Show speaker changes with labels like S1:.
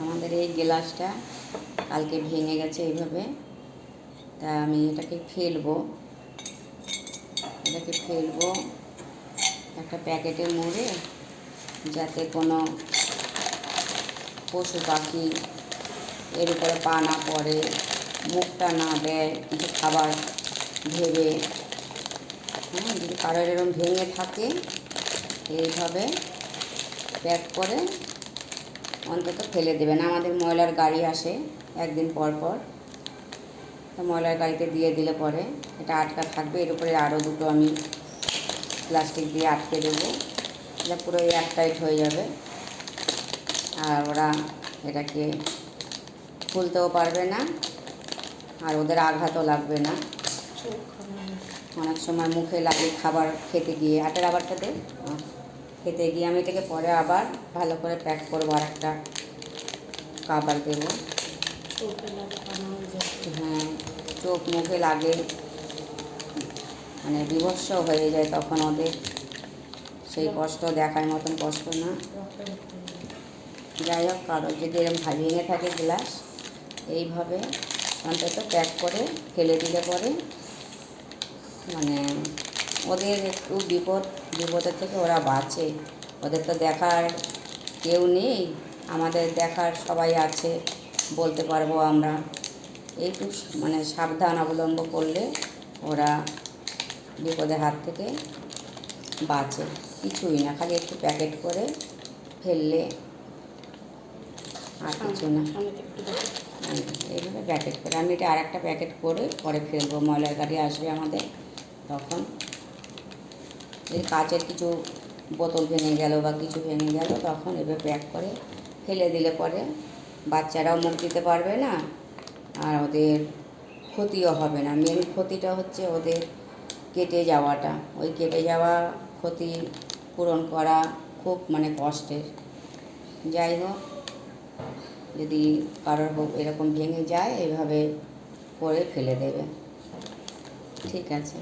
S1: আমাদের এই গ্লাসটা কালকে ভেঙে গেছে এইভাবে। তা আমি এটাকে ফেলব। এটাকে ফেলব। একটা প্যাকেটে মুড়ে যাতে কোনো পশু পাখি এর উপরে পা না পড়ে, মুখটা না দেয়, কিছু খাবার ভেবে। হ্যাঁ যদি কারোর এরকম ভেঙে থাকে, এইভাবে প্যাক করে অন্তত ফেলে দেবেন। আমাদের ময়লার গাড়ি আসে একদিন পর পর। তো ময়লার গাড়িতে দিয়ে দিলে পরে এটা আটকা থাকবে। এর উপরে আরও দুটো আমি প্লাস্টিক দিয়ে আটকে দেবো। এটা পুরো এয়ারটাইট হয়ে যাবে। আর ওরা এটাকে খুলতেও পারবে না। আর ওদের আঘাতও লাগবে না। অনেক সময় মুখে লাগে খাবার খেতে গিয়ে। আটের আবারটা দে। খেতে গিয়ে আমি এটাকে পরে আবার ভালো করে প্যাক করব আর একটা খাবার দেবো। হ্যাঁ চোখ মুখে লাগে। মানে বিভৎস হয়ে যায় তখন ওদের। সেই কষ্ট দেখার মতন কষ্ট না। যাই হোক কারোর যদি এরকম ভেঙে থাকে গ্লাস এইভাবে অন্তত প্যাক করে ফেলে দিলে পরে মানে ওদের একটু বিপদ বিপদের থেকে ওরা বাঁচে। ওদের তো দেখার কেউ নেই। আমাদের দেখার সবাই আছে বলতে পারব আমরা। একটু মানে সাবধান অবলম্ব করলে ওরা বিপদের হাত থেকে বাঁচে। কিছুই না খালি একটু প্যাকেট করে ফেললে আর কিছু না। এইভাবে প্যাকেট করে আমি এটা আর একটা প্যাকেট করে পরে ফেলব। ময়লার গাড়ি আসবে আমাদের তখন। এই কাচের কিছু বোতল ভেঙে গেল বা কিছু ভেঙে গেল, তখন এভাবে প্যাক করে ফেলে দিলে পরে বাচ্চারাও মুখ দিতে পারবে না আর ওদের ক্ষতিও হবে না। মেন ক্ষতিটা হচ্ছে ওদের কেটে যাওয়াটা। ওই কেটে যাওয়া ক্ষতি পূরণ করা খুব মানে কষ্টের। যাই হোক, যদি কারোর হোক এরকম ভেঙে যায়, এভাবে করে ফেলে দেবে। ঠিক আছে।